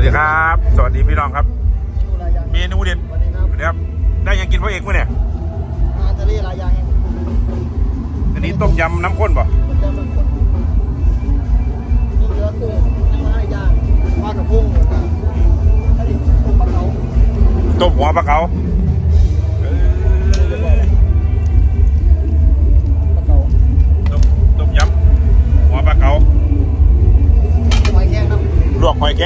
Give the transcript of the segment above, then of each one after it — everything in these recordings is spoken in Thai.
วัสดีครับ สวัสดีพี่น้องครับดูรายยังเมนูเด็ดสวัสดีครับสวัสดีครับ ได้ยังกินพ่อเอกมั้ยเนี่ยอาหารทะเลรายยังอันนี้ต้มยำน้ำข้นป่ะมันจะมันคนนี่เนื้อกุ้งน้ำมันย่างปลากระพงแล้วก็อันนี้กุ้งปลาเก๋าต้มหัวปลาเก๋า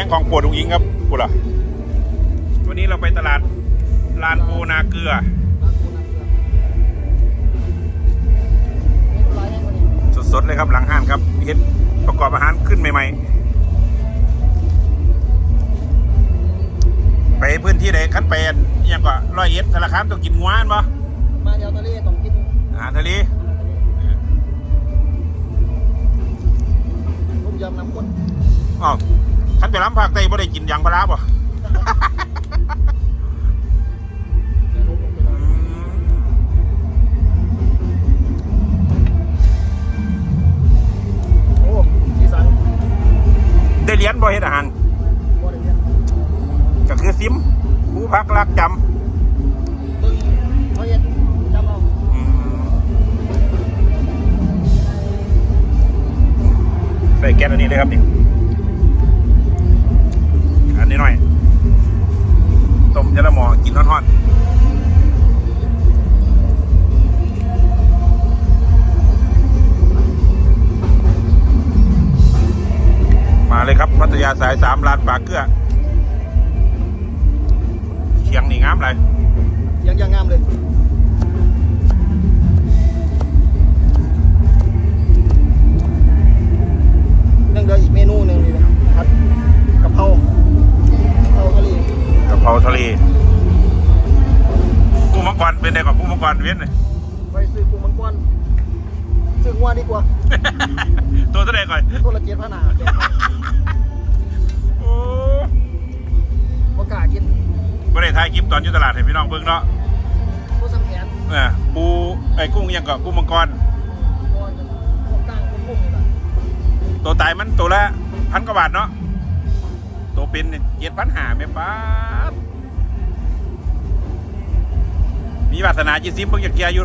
งของโปรดลุงอิงครับกูล่ะวันนี้เราไปตลาดลานโพนาเกลือปลาปูน้ำเกลือนี่ดูรายยังวันนี้สดๆเลยครับหลังห้านครับเห็ดประกอบอาหารขึ้นใหม่ๆ ไปพื้นที่ใดคันไปอันอหยังก็ร้อยเอ็ดสารคามต้องกินงวานปะมาเดียวทะเลต้องกินอาหารทะเลอาหารทะเลต้มยำน้ำข้นอ๋อ คันไปล้ำภาคใต้บ่ได้กินยางปลาร้าป่ะโอ้สีสันได้เรียนบ่เฮ็ดอาหารบ่ได้เรียนก็คือซิมครูพักรักจเบิ่งเขาเฮ็ดจำเอาำอืมใส่แก๊สอันนี้เลยครับนี่อัน ยะละหมอกินร้อนๆมาเลยครับพัทยาสายสามลานปากเกลือเชียงนี่งามเลยยังยังงามเลยเรื่องเดียวอีกเมนูหนึ่งนี่นะครับ ไงกับกุ้งมังกรเวียนเลยไปซื้อกุ้งมังกรซื้องัวดีกว่า ตัวเท่าไหร่ก่อนตัวละเจ็ดพันหาโอ้ประกล้ากินไม่ได้ถ่ายคลิปตอนอยู่ตลาดให้พี่น้องเบิ่งเนาะผู้สำแขนเออปูไอ้กุ้งยังกับกุ้งมังกรก้อนกันพวกก้างพวกกุ้งนี่แหละตัวตายมันตัวละพันกว่าบาทเนาะตัวเป็นเจ็ดพันหาแม่ป้า วาสนาจีซิมเพิ่งอยากเกียอยู่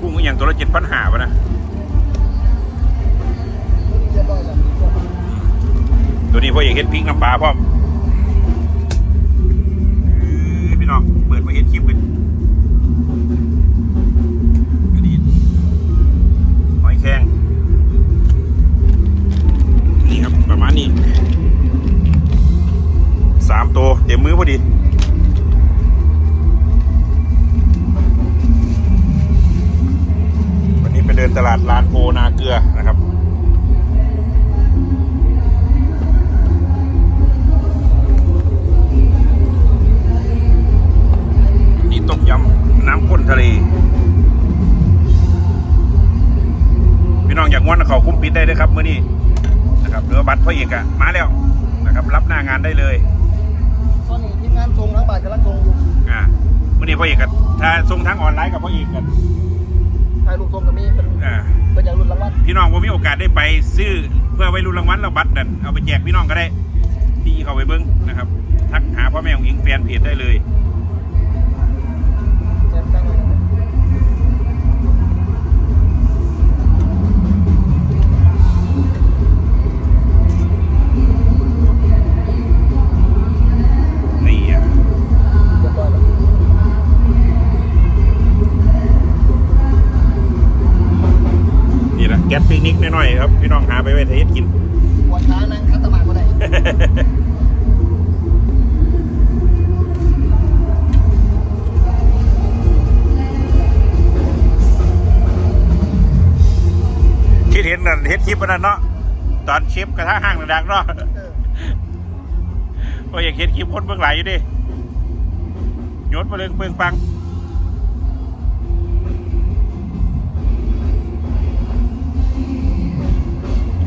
กุ้งก็อย่างตัวละเจ็ดพันหาวะนะตัวนี้พ่ออยากเห็นพริกน้ำปลาพร้อ ลาดลานโพนาเกลือนะครับนี่ต้มยำน้ำข้นทะเล พี่น้องอยากม้วนเขาคุ้มปิดได้เลยครับมื้อนี้นะครับเรือบัตรพ่อเอกอะมาแล้วนะครับ รับหน้างานได้เลยตอนนี้ทีมงานทรงทั้งบ่ายกำลังทรงอยู่อ่ามื้อนี้พ่อเอกอะถ้าส่งทางออนไลน์กับพ่อเอกกันถ่ายรูปทรงกับมีเป็นอ่า เป็นอย่างรุ่นรางวัลพี่น้องผมมีโอกาสได้ไปซื้อเพื่อไว้รุ่นรางวัลแล้วบัตรนั่นเอาไปแจกพี่น้องก็ได้ ที่เขาไปเบิ้งนะครับ ทักหาพ่อแม่ของหญิงแฟนเพจได้เลย ก๊สปิกนิกน้อยๆครับ พี่น้องหาไปไว้ทะเฮ็ดกินปวดขานั่งคัตตามาก็ได้คิดเห็นนั่นเฮ็ดคลิปอันนั้นเนาะตอนเชฟกระทะห้างดังๆเนาะเออก็อยากเห็นคลิปคนเบื้องหลังอยู่ดิโยนมาเรื่องเบื้องปัง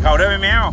เข่าได้ไหมแมว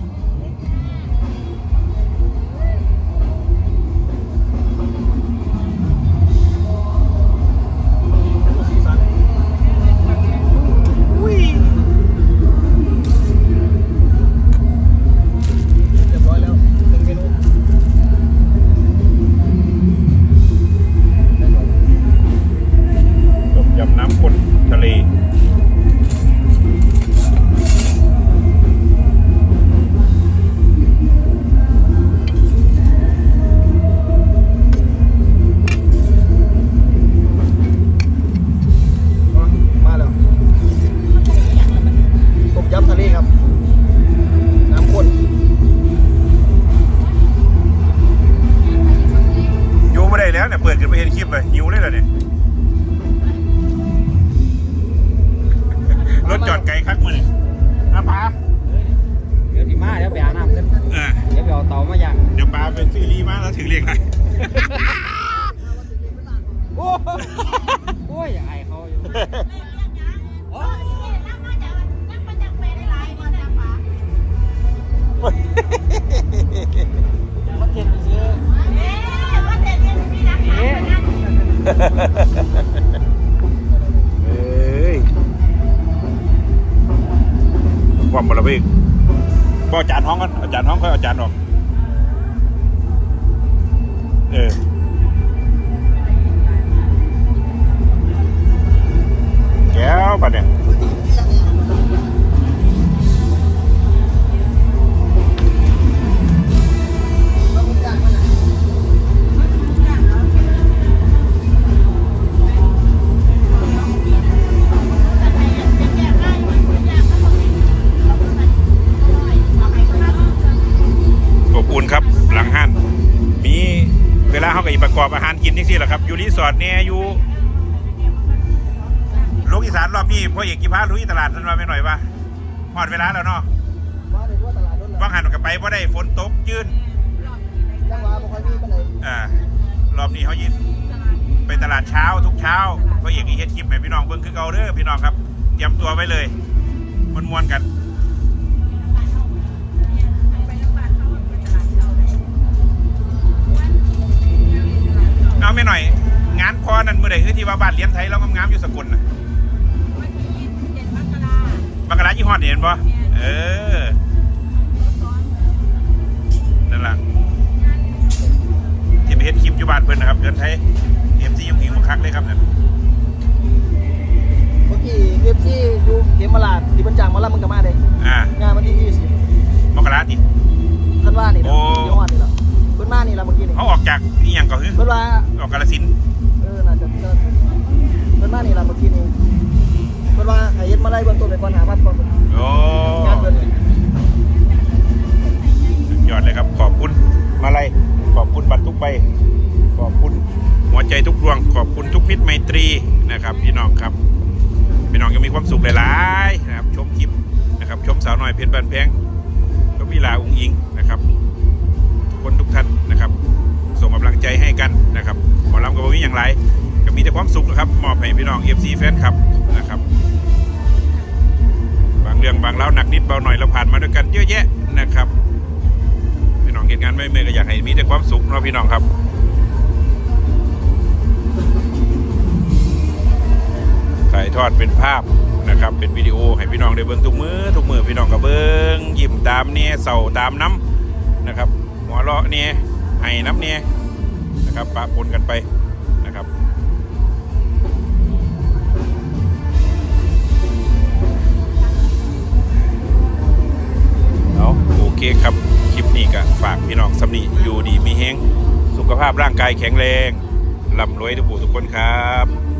นะป้าเดี๋ยวสิมาเดี๋ยวไปอาบน้ำกันเออเดี๋ยวไปเอาเตามาย่างเดี๋ยวป้าเป็นซีรีส์มาแล้วถึงเรียกอะไรโอ้โอ้ยไอายเขาอยู่โอ้ยมาเก็บไปซื้อ เอ๊ะารย์ห้องกันอาจารย์ห้องค่อยเอาอาจารย์ออกเออแก้วปะเนี่ย หารกินนี่สิแหละครับ อยู่รีสอร์ทเนี่ยอยู่ลูกอีสานรอบนี้พ่อเอกกิพาลุยตลาดนั่นมาไม่หน่อยปะหอดเวลาแล้วเนาะว่าในทั่วตลาดรถว่างหันกับไปเพราะได้ฝนตกยืนจังหวะบ่ค่อยมีปานใดอ่ารอบนี้เขายินไปตลาดเช้าทุกเช้าพ่อเอกอีเฮ็ดคลิปให้พี่น้องเบิ่งคือเก่าเด้อพี่น้องครับ เตรียมตัวไว้เลยมวนๆกัน เอาไม่หน่อย งานพอนั่นเมื่อไหร่คือที่ว่าบ้านเลี้ยงไทยแล้วงามๆอยู่สกลน่ะบักกะลายี่ห้อนี่เห็นปะเออ นั่นแหละที่ไปเฮ็ดคลิปอยู่บ้านเพิ่นนะครับเดือนไทยเอ็มซียุ่งหิงมาคักเลยครับนั่นเมื่อกี้เอฟซีอยู่เขมราชที่บรรจางมาแล้วมึงก็มา นี่ยังก่อนคือเพิ่นว่าออกกาลสินธุ์เออน่าจะเจอเพิ่นมานี่ล่ะเมื่อกี้นี่เพิ่นว่าให้เฮ็ดมาไล่เบื้องต้นไปก่อนหาพัดก่อนโอ้งานเพิ่นนี่สุดยอดเลยครับ ขอบคุณมาลัยขอบคุณบัตรทุกใบขอบคุณหัวใจทุกดวง ขอบคุณทุกมิตรไมตรีนะครับพี่น้องครับพี่น้องยังมีความสุขหลายๆนะครับชมคลิปนะครับชมสาวน้อยเพชรบ้านแพงก็มีลาอุ้งอิงนะครับ อย่างไรก็มีแต่ความสุขนะครับมอบให้พี่น้องเอฟซีแฟนครับนะครับ บางเรื่องบางเล่าหนักนิดเบาหน่อยเราผ่านมาด้วยกันเยอะแยะนะครับ พี่น้องเหตุงานไม่เมื่อก็อยากให้มีแต่ความสุขเนาะพี่น้องครับถ่ายทอดเป็นภาพนะครับเป็นวิดีโอให้พี่น้องได้เบิ่งทุกมือทุกมือพี่น้องก็เบิ่งยิ้มตามเนี่ยเศร้าตามน้ำนะครับหัวเราะเนี่ยให้น้ำเนี่ยนะครับปะปนกันไป กายแข็งแรงร่ำรวยทุกผู้ทุกคนครับ